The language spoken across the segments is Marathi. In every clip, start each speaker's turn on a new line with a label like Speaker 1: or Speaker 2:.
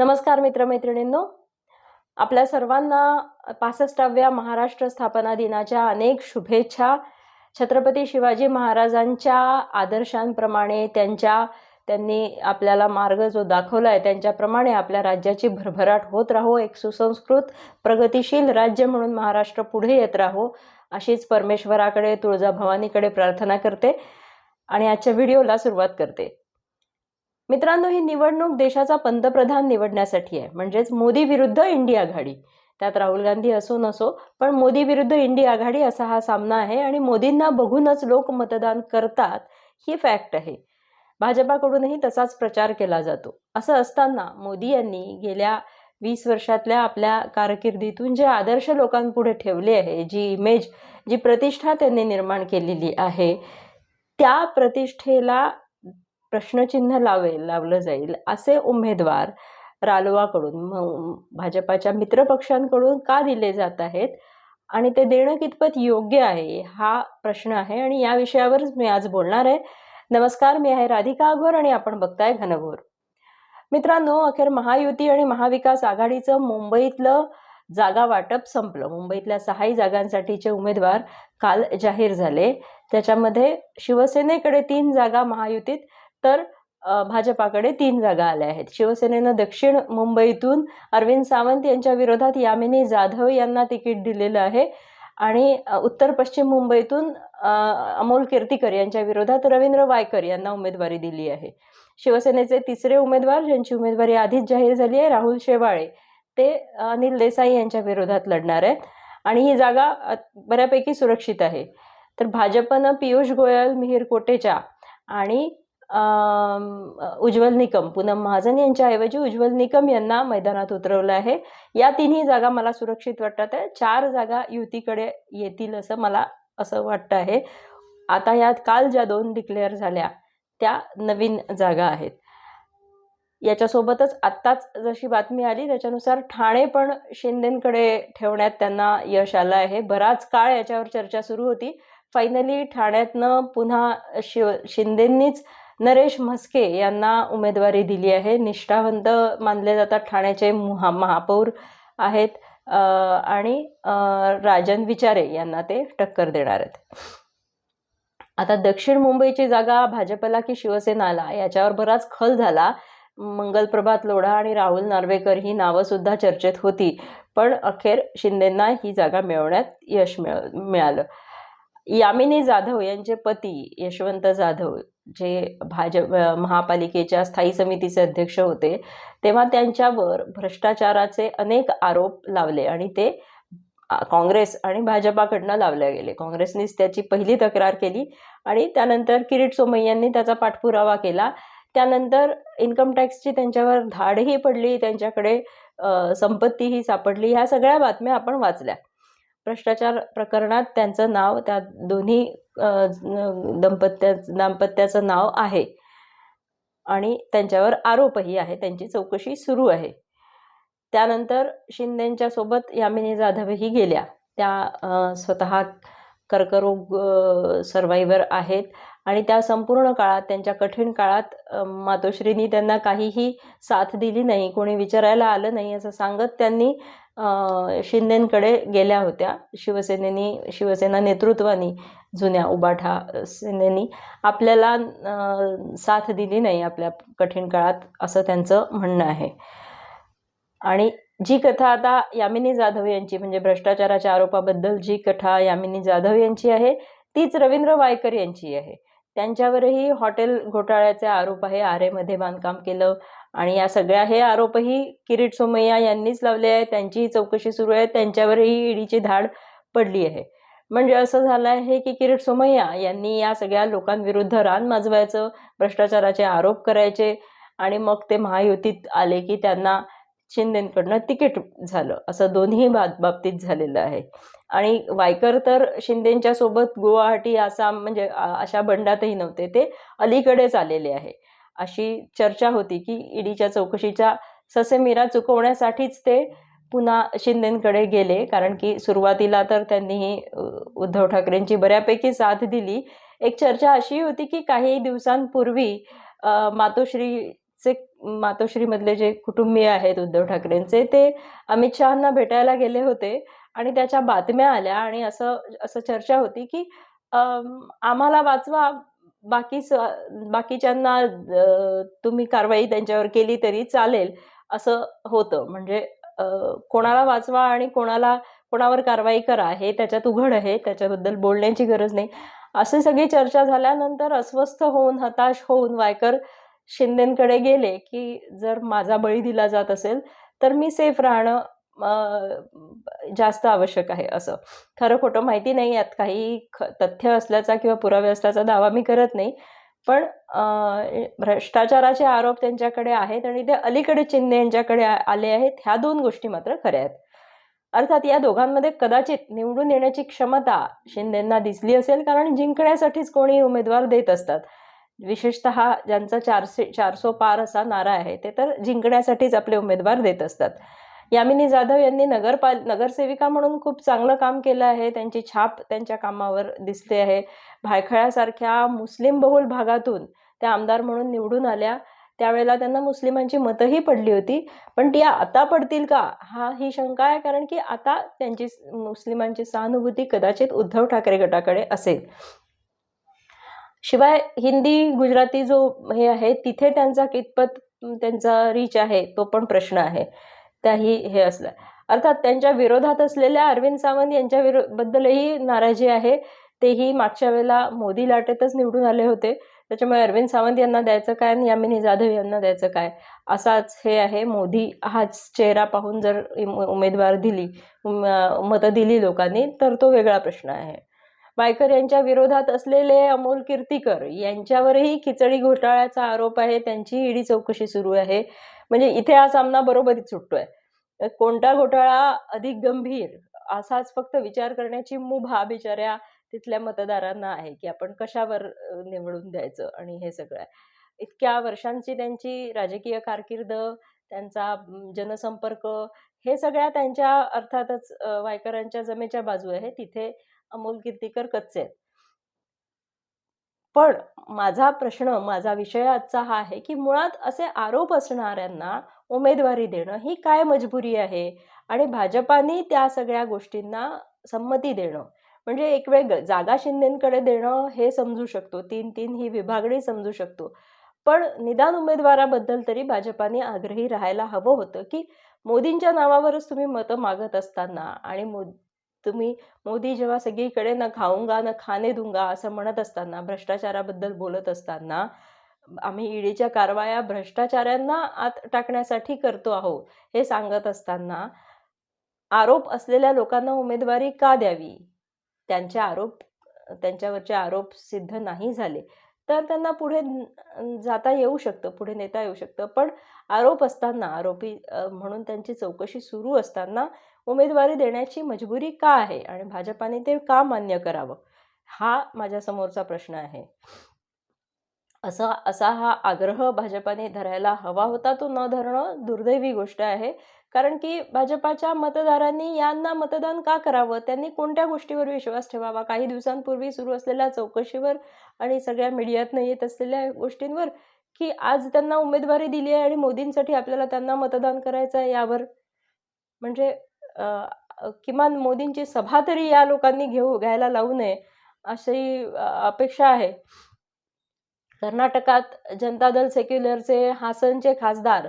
Speaker 1: नमस्कार मित्रमैत्रिणींनो. आपल्या सर्वांना पासष्टाव्या महाराष्ट्र स्थापना दिनाच्या अनेक शुभेच्छा. छत्रपती शिवाजी महाराजांच्या आदर्शांप्रमाणे त्यांच्या त्यांनी आपल्याला मार्ग जो दाखवला आहे त्यांच्याप्रमाणे आपल्या राज्याची भरभराट होत राहो एक सुसंस्कृत प्रगतिशील राज्य म्हणून महाराष्ट्र पुढे येत राहो अशीच परमेश्वराकडे तुळजाभवानीकडे प्रार्थना करते आणि आजच्या व्हिडिओला सुरुवात करते. मित्रांनो ही निवडणूक देशाचा पंतप्रधान निवडण्यासाठी आहे. म्हणजेच मोदी विरुद्ध इंडी आघाडी. त्यात राहुल गांधी असो नसो पण मोदी विरुद्ध इंडी आघाडी असा हा सामना आहे आणि मोदींना बघूनच लोक मतदान करतात ही फॅक्ट आहे. भाजपाकडूनही तसाच प्रचार केला जातो. असं असताना मोदी यांनी गेल्या वीस वर्षातल्या आपल्या कारकिर्दीतून जे आदर्श लोकांपुढे ठेवले आहे जी इमेज जी प्रतिष्ठा त्यांनी निर्माण केलेली आहे त्या प्रतिष्ठेला प्रश्नचिन्ह लावेल लावलं जाईल असे उमेदवार रालोआकडून म- भाजपाच्या मित्रपक्षांकडून का दिले जात आहेत? आणि ते देणं कितपत योग्य आहे? हा प्रश्न आहे आणि या विषयावरच मी आज बोलणार आहे. नमस्कार मी आहे राधिका अघोर आणि आपण बघताय घनघोर. मित्रांनो अखेर महायुती आणि महाविकास आघाडीचं मुंबईतलं जागा वाटप संपलं. मुंबईतल्या सहाही जागांसाठीचे उमेदवार काल जाहीर झाले. त्याच्यामध्ये शिवसेनेकडे तीन जागा महायुतीत तर भाजपाकडे तीन जागा आल्या आहेत. शिवसेनेनं दक्षिण मुंबईतून अरविंद सावंत यांच्या विरोधात यामिनी जाधव यांना तिकीट दिलेलं आहे आणि उत्तर पश्चिम मुंबईतून अमोल कीर्तीकर यांच्या विरोधात रवींद्र वायकर यांना उमेदवारी दिली आहे. शिवसेनेचे तिसरे उमेदवार ज्यांची उमेदवारी आधीच जाहीर झाली आहे राहुल शेवाळे ते अनिल देसाई यांच्या विरोधात लढणार आहेत आणि ही जागा बऱ्यापैकी सुरक्षित आहे. तर भाजपनं पियुष गोयल मिहीर कोटेचा आणि उज्ज्वल निकम. पूनम महाजन यांच्याऐवजी उज्ज्वल निकम यांना मैदानात उतरवलं आहे. या तिन्ही जागा मला सुरक्षित वाटतात आहे. चार जागा युतीकडे येतील असं मला असं वाटतं आहे. आता यात काल ज्या दोन डिक्लेअर झाल्या त्या नवीन जागा आहेत. याच्यासोबतच आत्ताच जशी बातमी आली त्याच्यानुसार ठाणे पण शिंदेंकडे ठेवण्यात त्यांना यश आलं आहे. बराच काळ याच्यावर चर्चा सुरू होती. फायनली ठाण्यातनं पुन्हा शिव शिंदेंनीच नरेश म्हस्के यांना उमेदवारी दिली आहे. निष्ठावंत मानले जातात ठाण्याचे महा महापौर आहेत. आणि राजन विचारे यांना ते टक्कर देणार आहेत. आता दक्षिण मुंबईची जागा भाजपला की शिवसेनाला? याच्यावर बराच खल झाला. मंगलप्रभात लोढा आणि राहुल नार्वेकर ही नावंसुद्धा चर्चेत होती. पण अखेर शिंदेंना ही जागा मिळवण्यात यश मिळ मिळालं. यामिनी जाधव यांचे पती यशवंत जाधव जे भाजप महापालिकेच्या स्थायी समितीचे अध्यक्ष होते तेव्हा त्यांच्यावर भ्रष्टाचाराचे अनेक आरोप लावले आणि ते काँग्रेस आणि भाजपाकडनं लावले गेले. काँग्रेसनीच त्याची पहिली तक्रार केली आणि त्यानंतर किरीट सोमय्यांनी त्याचा पाठपुरावा केला. त्यानंतर इन्कम टॅक्सची त्यांच्यावर धाडही पडली त्यांच्याकडे संपत्तीही सापडली ह्या सगळ्या बातम्या आपण वाचल्या. भ्रष्टाचार प्रकरणात त्यांचं नाव त्या दोन्ही दंपत्या दाम्पत्याचं नाव आहे. आणि त्यांच्यावर आरोपही आहे. त्यांची चौकशी सुरू आहे. त्यानंतर शिंदेंच्या सोबत यामिनी जाधवही गेल्या. त्या स्वतः कर्करोग सर्वायवर आहेत. आणि त्या संपूर्ण काळात त्यांच्या कठीण काळात मातोश्रींनी त्यांना काहीही साथ दिली नाही. कोणी विचारायला आलं नाही असं सांगत त्यांनी शिंदेंकडे गेल्या होत्या. शिवसेनेनी शिवसेना नेतृत्वानी जुन्या उबाठा सेनेनी आपल्याला साथ दिली नाही आपल्या कठीण काळात असं त्यांचं म्हणणं आहे. आणि जी कथा आता यामिनी जाधव यांची म्हणजे भ्रष्टाचाराच्या आरोपाबद्दल जी कथा यामिनी जाधव यांची आहे तीच रवींद्र वायकर यांची आहे. त्यांच्यावरही हॉटेल घोटाळ्याचे आरोप आहे. आरेमध्ये बांधकाम केलं आणि या सगळ्या हे आरोपही किरीट सोमय्या यांनीच लावले आहे त्यांचीही चौकशी सुरू आहे. त्यांच्यावरही ईडीची धाड पडली आहे. म्हणजे असं झालं आहे की किरीट सोमय्या यांनी या सगळ्या लोकांविरुद्ध रान माजवायचं भ्रष्टाचाराचे आरोप करायचे आणि मग ते महायुतीत आले की त्यांना शिंदेकडनं तिकीट झालं. असं दोन्ही बाब बाबतीत झालेलं आहे. आणि वायकर तर शिंदेच्या सोबत गुवाहाटी आसाम म्हणजे अशा बंडातही नव्हते. ते अलीकडेच आलेले आहे. अशी चर्चा होती की ईडीच्या चौकशीच्या ससेमिरा चुकवण्यासाठीच ते पुन्हा शिंदेकडे गेले. कारण की सुरुवातीला तर त्यांनीही उद्धव ठाकरेंची बऱ्यापैकी साथ दिली. एक चर्चा अशी होती की काही दिवसांपूर्वी मातोश्रीचे मातोश्रीमधले जे कुटुंबीय आहेत उद्धव ठाकरेंचे ते अमित शहांना भेटायला गेले होते. आणि त्याच्या बातम्या आल्या आणि असं असं चर्चा होती की आम्हाला वाचवा बाकी बाकीच्यांना तुम्ही कारवाई त्यांच्यावर केली तरी चालेल असं होतं. म्हणजे कोणाला वाचवा आणि कोणाला कोणावर कारवाई करा हे त्याच्यात उघड आहे त्याच्याबद्दल बोलण्याची गरज नाही. असे सगळी चर्चा झाल्यानंतर अस्वस्थ होऊन हताश होऊन वायकर शिंदेंकडे गेले की जर माझा बळी दिला जात असेल तर मी सेफ राहणं जास्त आवश्यक आहे असं. खरं खोटं माहिती नाही यात. काही ख तथ्य असल्याचा किंवा पुरावे असल्याचा दावा मी करत नाही. पण भ्रष्टाचाराचे आरोप त्यांच्याकडे आहेत आणि ते अलीकडे चिन्हे यांच्याकडे आले आहेत. ह्या दोन गोष्टी मात्र खऱ्या आहेत. अर्थात या दोघांमध्ये कदाचित निवडून येण्याची क्षमता शिंदेंना दिसली असेल कारण जिंकण्यासाठीच कोणी उमेदवार देत असतात. विशेषतः ज्यांचा चारशे चारसो पार असा नारा आहे ते तर जिंकण्यासाठीच आपले उमेदवार देत असतात. यामिनी जाधव यांनी नगरपाल नगरसेविका म्हणून खूप चांगलं काम केलं आहे. त्यांची छाप त्यांच्या कामावर दिसते आहे. भायखळ्यासारख्या मुस्लिम बहुल भागातून त्या आमदार म्हणून निवडून आल्या. त्यावेळेला त्यांना मुस्लिमांची मतंही पडली होती. पण ती आता पडतील का? हा ही शंका आहे कारण की आता त्यांची मुस्लिमांची सहानुभूती कदाचित उद्धव ठाकरे गटाकडे असेल. शिवाय हिंदी गुजराती जो हे आहे तिथे त्यांचा कितपत त्यांचा रीच आहे तो पण प्रश्न आहे. त्याही हे असलं. अर्थात त्यांच्या विरोधात असलेल्या अरविंद सावंत यांच्या विरो बद्दलही नाराजी आहे. तेही मागच्या वेळेला मोदी लाटेतच निवडून आले होते. त्याच्यामुळे अरविंद सावंत यांना द्यायचं काय आणि यामिनी जाधव यांना द्यायचं काय? असाच हे आहे. मोदी हाच चेहरा पाहून जर उमेदवार दिली मतं दिली लोकांनी तर तो वेगळा प्रश्न आहे. वायकर यांच्या विरोधात असलेले अमोल कीर्तीकर यांच्यावरही खिचडी घोटाळ्याचा आरोप आहे. त्यांची ईडी चौकशी सुरू आहे. म्हणजे इथे हा सामना बरोबरीत सुटतोय. कोणता घोटाळा अधिक गंभीर असाच फक्त विचार करण्याची मुभा बिचाऱ्या तिथल्या मतदारांना आहे की आपण कशावर निवडून द्यायचं आणि हे सगळं. आहे इतक्या वर्षांची त्यांची राजकीय कारकीर्द त्यांचा जनसंपर्क हे सगळ्या त्यांच्या अर्थातच वायकरांच्या जमेच्या बाजू आहे. तिथे अमोल कीर्तीकर कच्चे आहेत. पण माझा प्रश्न माझा विषय आजचा हा आहे की मुळात असे आरोप असणाऱ्यांना उमेदवारी देणं ही काय मजबुरी आहे? आणि भाजपाने त्या सगळ्या गोष्टींना संमती देणं म्हणजे एक वेळ जागा शिंदेकडे देणं हे समजू शकतो तीन तीन ही विभागणी समजू शकतो. पण निदान उमेदवाराबद्दल तरी भाजपाने आग्रही राहायला हवं होतं की मोदींच्या नावावरच तुम्ही मतं मागत असताना आणि मो तुम्ही मोदी जेव्हा सगळीकडे न खाऊंगा न खाणे दुंगा असं म्हणत असताना भ्रष्टाचाराबद्दल बोलत असताना आम्ही ईडीच्या कारवाया भ्रष्टाचाऱ्यांना आत टाकण्यासाठी करतो आहोत हे सांगत असताना आरोप असलेल्या लोकांना उमेदवारी का द्यावी? त्यांचे आरोप त्यांच्यावरचे आरोप सिद्ध नाही झाले तर त्यांना पुढे जाता येऊ शकतं पुढे नेता येऊ शकतं. पण आरोप असताना आरोपी म्हणून त्यांची चौकशी सुरू असताना उमेदवारी देण्याची मजबुरी का आहे आणि भाजपाने ते का मान्य करावं? हा माझ्यासमोरचा प्रश्न आहे. असा असा हा आग्रह भाजपाने धरायला हवा होता तो न धरणं दुर्दैवी गोष्ट आहे. कारण की भाजपाच्या मतदारांनी यांना मतदान का करावं? त्यांनी कोणत्या गोष्टीवर विश्वास ठेवावा? काही दिवसांपूर्वी सुरू असलेल्या चौकशीवर आणि सगळ्या मीडियातनं येत असलेल्या गोष्टींवर की आज त्यांना उमेदवारी दिली आहे आणि मोदींसाठी आपल्याला त्यांना मतदान करायचं आहे यावर. म्हणजे किमान मोदींची सभा तरी या लोकांनी घेऊ घ्यायला लावू नये अशी अपेक्षा आहे. कर्नाटकात जनता दल सेक्युलरचे हासनचे खासदार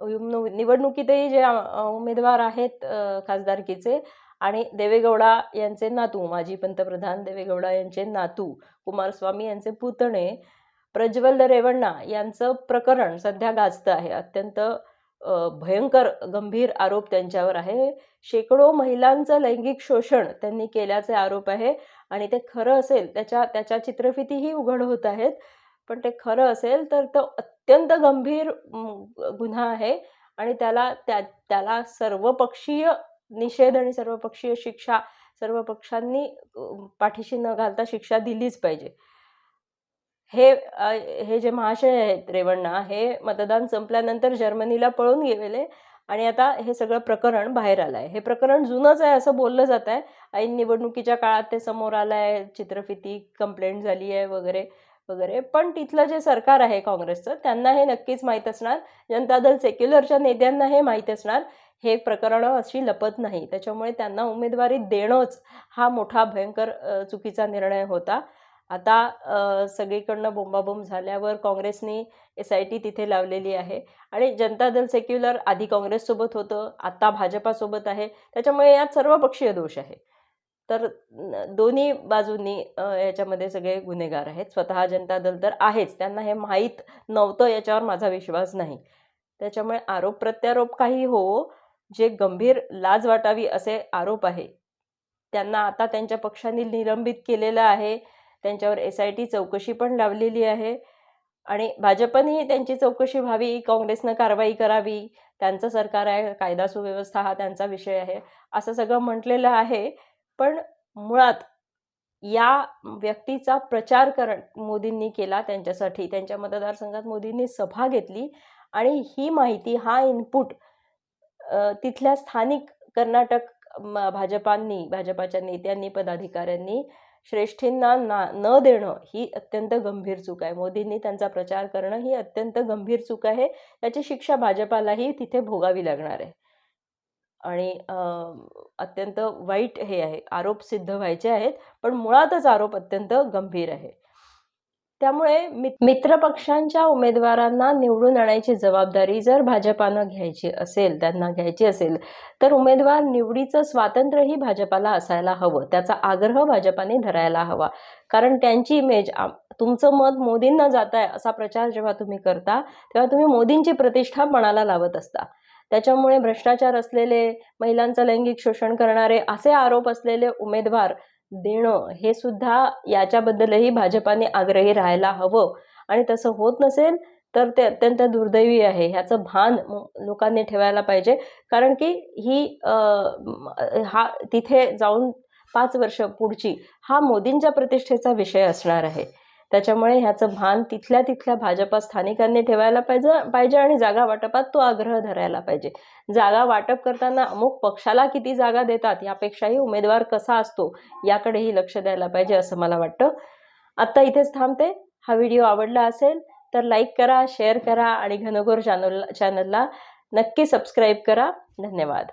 Speaker 1: निवडणुकीतही जे उमेदवार आहेत खासदारकीचे आणि देवेगौडा यांचे नातू माजी पंतप्रधान देवेगौडा यांचे नातू कुमारस्वामी यांचे पुतणे प्रज्वल रेवण्णा यांचं प्रकरण सध्या गाजतं आहे. अत्यंत भयंकर गंभीर आरोप त्यांच्यावर आहे. शेकडो महिलांचं लैंगिक शोषण त्यांनी केल्याचे आरोप आहे आणि ते खरं असेल त्याच्या त्याच्या चित्रफितीही उघड होत आहेत. पण ते खरं असेल तर तो अत्यंत गंभीर गुन्हा आहे आणि त्याला त्या त्याला सर्वपक्षीय निषेध आणि सर्वपक्षीय शिक्षा सर्व पक्षांनी पाठीशी न घालता शिक्षा दिलीच पाहिजे. हे हे जे महाशय आहेत रेवण्णा हे मतदान संपल्यानंतर जर्मनीला पळून गेलेले आणि आता हे सगळं प्रकरण बाहेर आलं आहे हे प्रकरण जुनंच आहे असं बोललं जात आहे. ऐन निवडणुकीच्या काळात ते समोर आलं आहे चित्रफिती कंप्लेंट झाली आहे वगैरे वगैरे. पण तिथलं जे सरकार आहे काँग्रेसचं त्यांना हे नक्कीच माहीत असणार. जनता दल सेक्युलरच्या नेत्यांना हे माहीत असणार. हे प्रकरणं अशी लपत नाही. त्याच्यामुळे त्यांना उमेदवारी देणंच हा मोठा भयंकर चुकीचा निर्णय होता. आता सगळीकडनं बोंबाबोंब झाल्यावर काँग्रेसनी एस आय टी तिथे लावलेली आहे आणि जनता दल सेक्युलर आधी काँग्रेससोबत होतं आता भाजपासोबत आहे. त्याच्यामुळे यात सर्वपक्षीय दोष आहे. तर दोन्ही बाजूंनी याच्यामध्ये सगळे गुन्हेगार आहेत. स्वतः जनता दल तर आहेच. त्यांना हे माहीत नव्हतं याच्यावर माझा विश्वास नाही. त्याच्यामुळे आरोप प्रत्यारोप काही हो जे गंभीर लाज वाटावी असे आरोप आहे. त्यांना आता त्यांच्या पक्षाने निलंबित केलेलं आहे. त्यांच्यावर एस आय टी चौकशी पण लावलेली आहे. आणि भाजपनेही त्यांची चौकशी व्हावी काँग्रेसनं कारवाई करावी त्यांचं सरकार आहे कायदा सुव्यवस्था हा त्यांचा विषय आहे असं सगळं म्हटलेलं आहे. पण मुळात या व्यक्तीचा प्रचार करण मोदींनी केला त्यांच्यासाठी त्यांच्या मतदारसंघात मोदींनी सभा घेतली आणि ही माहिती हा इनपुट तिथल्या स्थानिक कर्नाटक म- भाजपांनी भाजपाच्या नेत्यांनी पदाधिकाऱ्यांनी श्रेष्ठींना ना न देणं ही अत्यंत गंभीर चूक आहे. मोदींनी त्यांचा प्रचार करणं ही अत्यंत गंभीर चूक आहे. त्याची शिक्षा भाजपालाही तिथे भोगावी लागणार आहे. आणि अत्यंत वाईट हे आहे. आरोप सिद्ध व्हायचे आहेत पण मुळातच आरोप अत्यंत गंभीर आहे. त्यामुळे मित्रपक्षांच्या उमेदवारांना निवडून आणायची जबाबदारी जर भाजपानं घ्यायची असेल त्यांना घ्यायची असेल तर उमेदवार निवडीचं स्वातंत्र्यही भाजपाला असायला हवं. त्याचा आग्रह भाजपाने धरायला हवा. कारण त्यांची इमेज तुमचं मत मोदींना जात आहे असा प्रचार जेव्हा तुम्ही करता तेव्हा तुम्ही मोदींची प्रतिष्ठा मनाला लावत असता. त्याच्यामुळे भ्रष्टाचार असलेले महिलांचं लैंगिक शोषण करणारे असे आरोप असलेले उमेदवार देणं हे सुद्धा याच्याबद्दलही भाजपाने आग्रही राहायला हवं. आणि तसं होत नसेल तर ते अत्यंत दुर्दैवी आहे. ह्याचं भान लोकांनी ठेवायला पाहिजे. कारण की ही हा तिथे जाऊन पाच वर्ष पुढची हा मोदींच्या प्रतिष्ठेचा विषय असणार आहे. त्याच्यामुळे ह्याचं भान तिथल्या तिथल्या भाजपा स्थानिकांनी ठेवायला पाहिजे पाहिजे आणि जागा वाटपात तो आग्रह धरायला पाहिजे. जागा वाटप करताना अमुक पक्षाला किती जागा देतात यापेक्षाही उमेदवार कसा असतो याकडेही लक्ष द्यायला पाहिजे असं मला वाटतं. आत्ता इथेच थांबते. हा व्हिडिओ आवडला असेल तर लाईक करा शेअर करा आणि घनघोर चॅनल चॅनलला नक्की सबस्क्राईब करा. धन्यवाद.